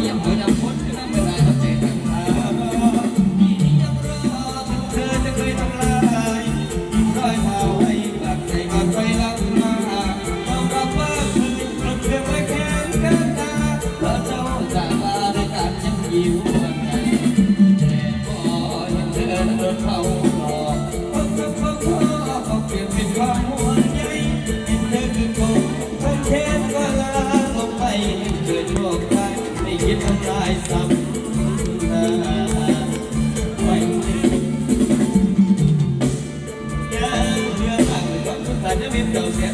เยี่ยมเลยนะ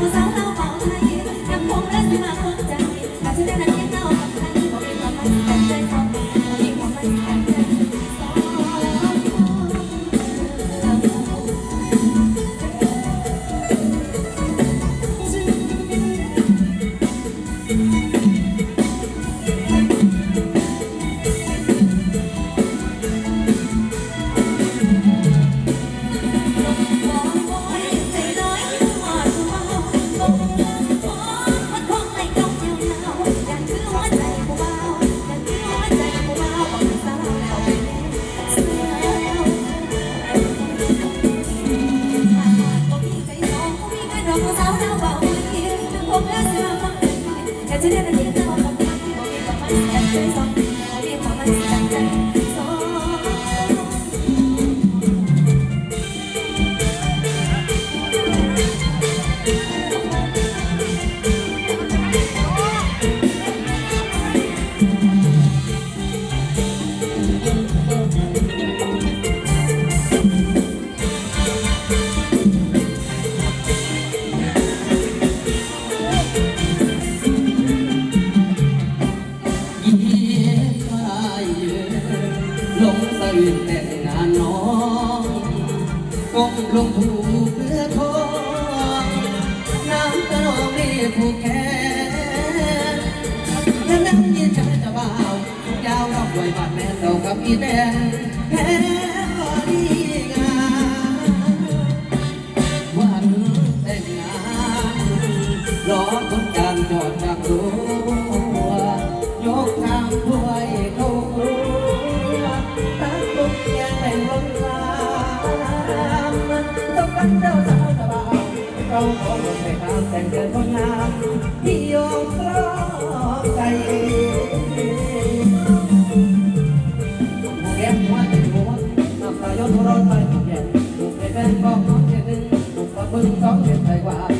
was on the Thank you. งผูกเรื่อทองน้ำตาลองรีบผูกแขนและนั่งยินชาจะบ่าวทุกยาวรอบไว้บาดแม่เรากับอีแดงแพ้ดีงามวันแต่งงานรอ งเดือนคนงาดี่ยมครอบใจแก้มหัวติดหัน้ำตายนร้อนไปเก่ถูกในนก็องเจ็ดหนึ่งถูกปะมึงสองเจ็ดใจกว่า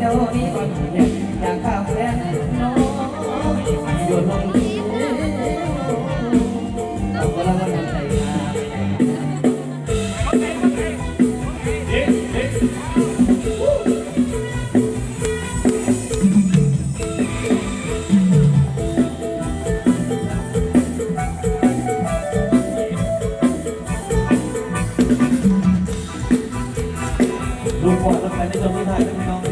เดี๋ยวนี้อยากข้ามแดนน้องอยู่ตรงนี้เราก็รักกันใจมาลูกบอลต้องไปในตรงนี้ได้ไหมน้อง